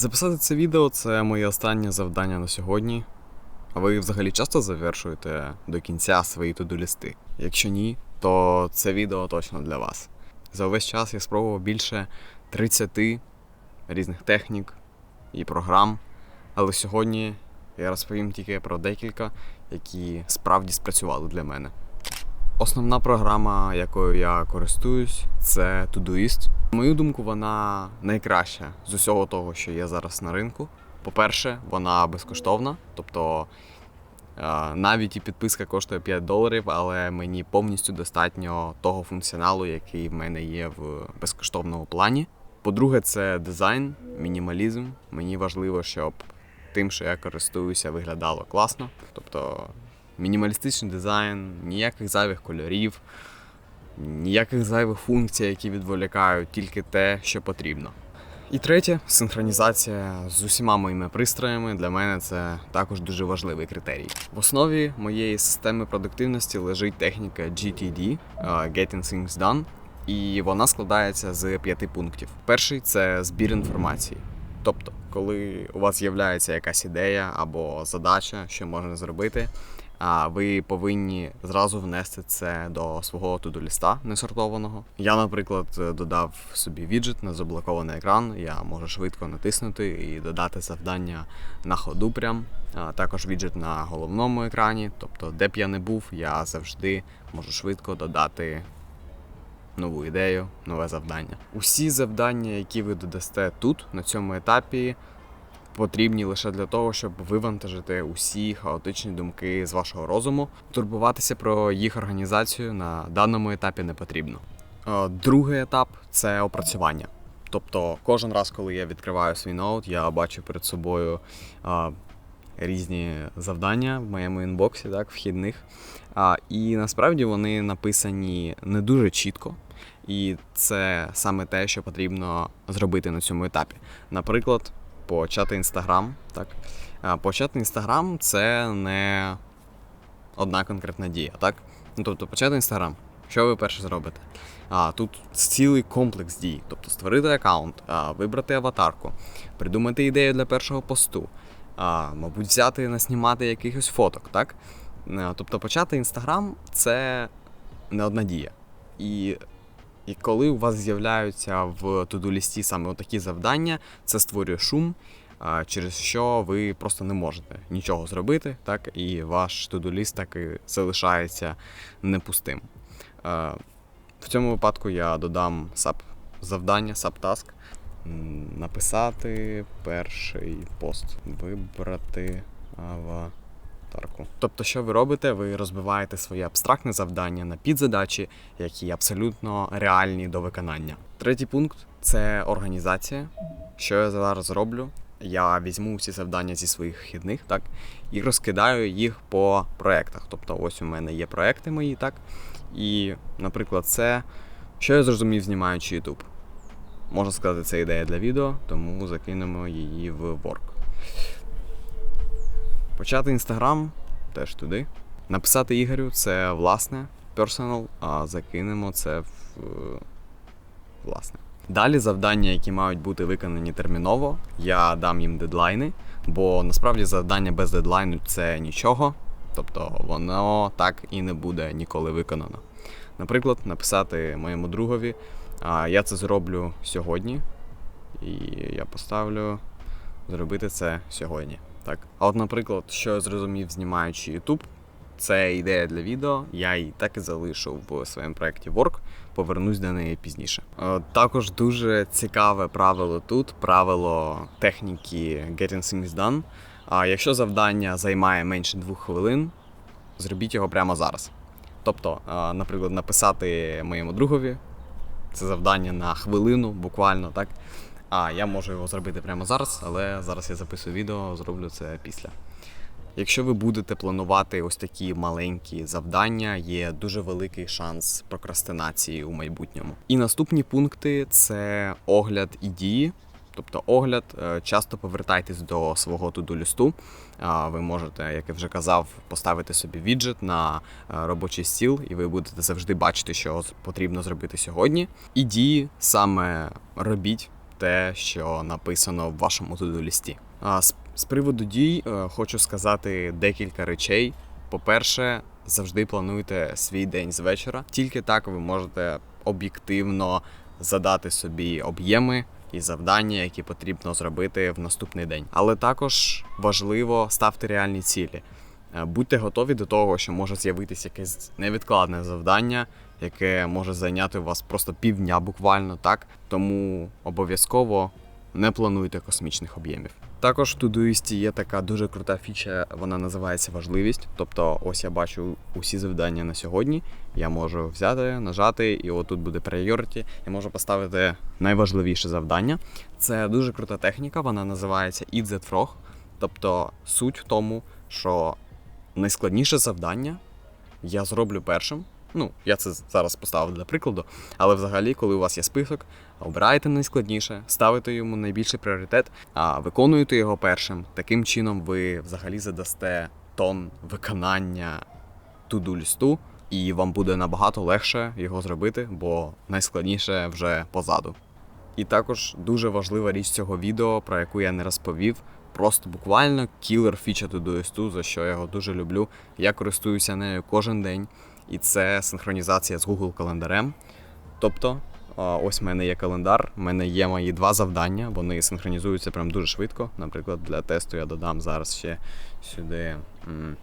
Записати це відео це моє останнє завдання на сьогодні. А ви взагалі часто завершуєте до кінця свої туду-лісти? Якщо ні, то це відео точно для вас. За увесь час я спробував більше 30 різних технік і програм, але сьогодні я розповім тільки про декілька, які справді спрацювали для мене. Основна програма, якою я користуюсь, це Todoist. На мою думку, вона найкраща з усього того, що є зараз на ринку. По-перше, вона безкоштовна, тобто е, навіть і підписка коштує 5 доларів, але мені повністю достатньо того функціоналу, який в мене є в безкоштовному плані. По-друге, це дизайн, мінімалізм. Мені важливо, щоб тим, що я користуюся, виглядало класно. Тобто мінімалістичний дизайн, ніяких зайвих кольорів, ніяких зайвих функцій, які відволікають, тільки те, що потрібно. І третє синхронізація з усіма моїми пристроями. Для мене це також дуже важливий критерій. В основі моєї системи продуктивності лежить техніка GTD е, Getting Things Done, і вона складається з п'яти пунктів. Перший це збір інформації. Тобто, коли у вас з'являється якась ідея або задача, що можна зробити, а ви повинні зразу внести це до свого туду-ліста несортованого. Я, наприклад, додав собі віджит на заблокований екран. Я можу швидко натиснути і додати завдання на ходу. Прям а також віджит на головному екрані. Тобто, де б я не був, я завжди можу швидко додати нову ідею, нове завдання. Усі завдання, які ви додасте тут, на цьому етапі, потрібні лише для того, щоб вивантажити усі хаотичні думки з вашого розуму. Турбуватися про їх організацію на даному етапі не потрібно. Е, Другий етап це опрацювання. Тобто, кожен раз, коли я відкриваю свій ноут, я бачу перед собою а, різні завдання в моєму інбоксі, так, вхідних. А, і насправді вони написані не дуже чітко. І це саме те, що потрібно зробити на цьому етапі. Наприклад, почати інстаграм. Так? Почати інстаграм це не одна конкретна дія, так? Ну, тобто, почати інстаграм. Що ви перше зробите? А, тут цілий комплекс дій. Тобто створити аккаунт, а, вибрати аватарку, придумати ідею для першого посту, а, мабуть, взяти і наснімати якихось фоток, так? А, Тобто почати інстаграм це не одна дія. І і коли у вас з'являються в туду-лісті саме такі завдання, це створює шум, через що ви просто не можете нічого зробити, так, і ваш туду-ліст так і залишається непустим. В цьому випадку я додам саб завдання, саб-таск. Написати перший пост, вибрати аватарку. Тобто, що ви робите? Ви розбиваєте своє абстрактне завдання на підзадачі, які абсолютно реальні до виконання. Третій пункт це організація. Що я зараз зроблю? Я візьму всі завдання зі своїх вхідних, так, і розкидаю їх по проектах. Тобто, ось у мене є проекти мої, так. І, наприклад, це, що я зрозумів, знімаючи YouTube. Можна сказати, це ідея для відео, тому закинемо її в Work. Почати Instagram теж туди. Написати Ігорю це власне, personal, а закинемо це в власне. Далі завдання, які мають бути виконані терміново, я дам їм дедлайни, бо насправді завдання без дедлайну це нічого. Тобто воно так і не буде ніколи виконано. Наприклад, написати моєму другові, а я це зроблю сьогодні, і я поставлю зробити це сьогодні. Так. А от, наприклад, що я зрозумів, знімаючи YouTube, це ідея для відео, я її так і залишу в своєму проєкті Work, повернусь до неї пізніше. Е, Також дуже цікаве правило тут правило техніки Getting Things Done. А якщо завдання займає менше двох хвилин, зробіть його прямо зараз. Тобто, е, наприклад, написати моєму другові це завдання на хвилину, буквально так. А я можу його зробити прямо зараз, але зараз я записую відео, зроблю це після. Якщо ви будете планувати ось такі маленькі завдання, є дуже великий шанс прокрастинації у майбутньому. І наступні пункти це огляд і дії. Тобто огляд, е, часто повертайтесь до свого туду-лісту. Ви можете, як я вже казав, поставити собі віджит на е, робочий стіл, і ви будете завжди бачити, що потрібно зробити сьогодні. І дії саме робіть те, що написано в вашому туду-лісті. А з, з приводу дій е, хочу сказати декілька речей. По-перше, завжди плануйте свій день з вечора. Тільки так ви можете об'єктивно задати собі об'єми і завдання, які потрібно зробити в наступний день. Але також важливо ставити реальні цілі. Е, Будьте готові до того, що може з'явитися якесь невідкладне завдання, яке може зайняти у вас просто півдня буквально так. Тому обов'язково не плануйте космічних об'ємів. Також в Todoist є така дуже крута фіча, вона називається важливість. Тобто, ось я бачу усі завдання на сьогодні. Я можу взяти, нажати, і отут буде priority. Я можу поставити найважливіше завдання. Це дуже крута техніка, вона називається Eat That Frog. Тобто суть в тому, що найскладніше завдання я зроблю першим. Ну, я це зараз поставив для прикладу, але взагалі, коли у вас є список, обираєте найскладніше, ставите йому найбільший пріоритет, а виконуєте його першим. Таким чином ви взагалі задасте тон виконання туду лісту, і вам буде набагато легше його зробити, бо найскладніше вже позаду. І також дуже важлива річ цього відео, про яку я не розповів. Просто буквально кілер фіча Todoist, за що я його дуже люблю. Я користуюся нею кожен день, і це синхронізація з Google календарем. Тобто, ось в мене є календар, в мене є мої два завдання, вони синхронізуються прям дуже швидко. Наприклад, для тесту я додам зараз ще сюди м,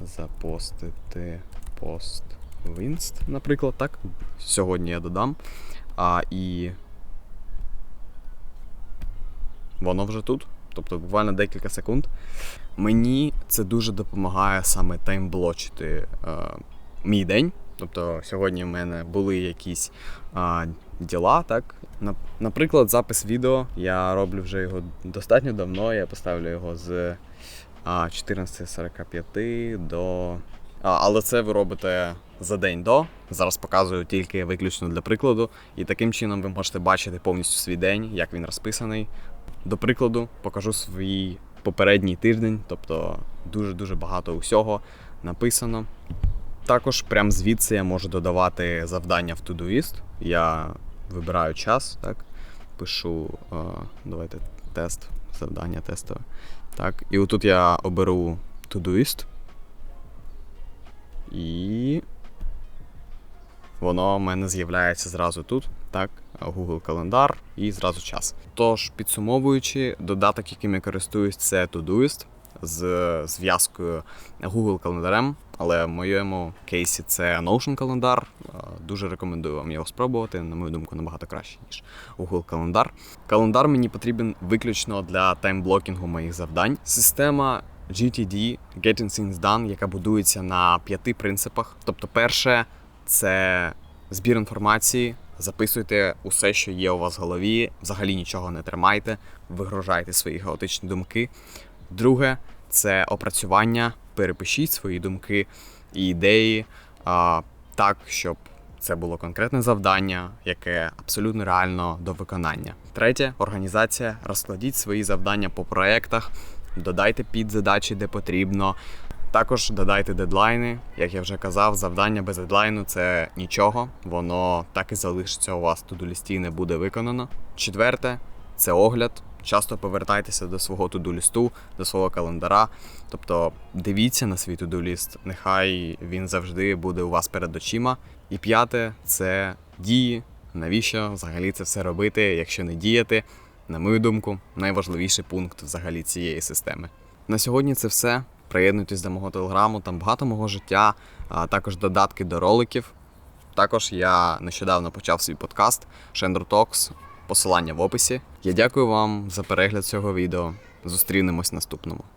запостити пост інст, наприклад, так. Сьогодні я додам. А, і воно вже тут. Тобто буквально декілька секунд. Мені це дуже допомагає саме таймблочити е, мій день. Тобто сьогодні в мене були якісь е, діла, так. Наприклад, запис відео. Я роблю вже його достатньо давно. Я поставлю його з е, 14.45 до. А, але це ви робите за день до. Зараз показую тільки виключно для прикладу. І таким чином ви можете бачити повністю свій день, як він розписаний. До прикладу, покажу свій попередній тиждень, тобто дуже-дуже багато усього написано. Також прямо звідси я можу додавати завдання в Todoist. Я вибираю час, так, пишу, е, давайте тест, завдання тестове. Так, і отут я оберу Todoist. І воно в мене з'являється зразу тут, так, Google календар і зразу час. Тож, підсумовуючи, додаток, яким я користуюсь, це Todoist з зв'язкою Google календарем, але в моєму кейсі це Notion календар. Е, Дуже рекомендую вам його спробувати. На мою думку, набагато краще, ніж Google календар. Календар мені потрібен виключно для таймблокінгу моїх завдань. Система GTD Getting Things Done, яка будується на п'яти принципах. Тобто, перше це збір інформації. Записуйте усе, що є у вас в голові, взагалі нічого не тримайте, вигружайте свої хаотичні думки. Друге це опрацювання. Перепишіть свої думки і ідеї а, так, щоб це було конкретне завдання, яке абсолютно реально до виконання. Третє організація. Розкладіть свої завдання по проектах, додайте підзадачі, де потрібно. Також додайте дедлайни. Як я вже казав, завдання без дедлайну це нічого, воно так і залишиться у вас туду лісті і не буде виконано. Четверте це огляд. Часто повертайтеся до свого туду-лісту, до свого календара. Тобто дивіться на свій туду-ліст, нехай він завжди буде у вас перед очима. І п'яте це дії. Навіщо взагалі це все робити, якщо не діяти? На мою думку, найважливіший пункт взагалі цієї системи. На сьогодні це все. Приєднуйтесь до мого телеграму, там багато мого життя, а також додатки до роликів. Також я нещодавно почав свій подкаст Shender Talks, посилання в описі. Я дякую вам за перегляд цього відео. Зустрінемось наступному.